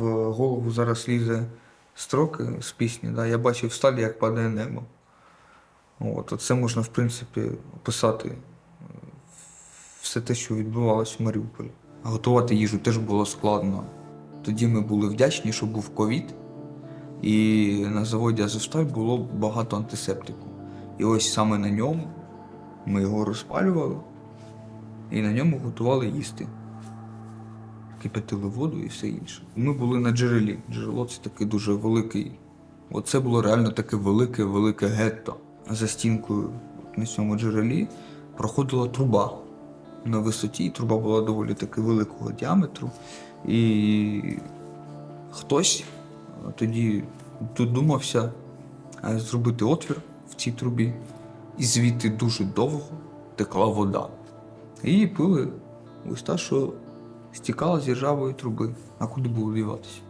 в голову зараз лізе строки з пісні. Да? Я бачив сталі, як падає небо. От, це можна, в принципі, описати е, все те, що відбувалося в Маріуполі. Готувати їжу теж було складно. Тоді ми були вдячні, що був ковід, і на заводі Азовсталь було багато антисептику. І ось саме на ньому ми його розпалювали і на ньому готували їсти. Кипятили воду і все інше. Ми були на джерелі. Джерело це такий дуже великий. Оце було реально таке велике, велике гетто. За стінкою на цьому джерелі проходила труба на висоті. Труба була доволі таки великого діаметру. І хтось е, тоді додумався е, зробити отвір в цій трубі, і звідти дуже довго текла вода. І її пили ось та, що стікала з іржавої труби. А куди було діватися?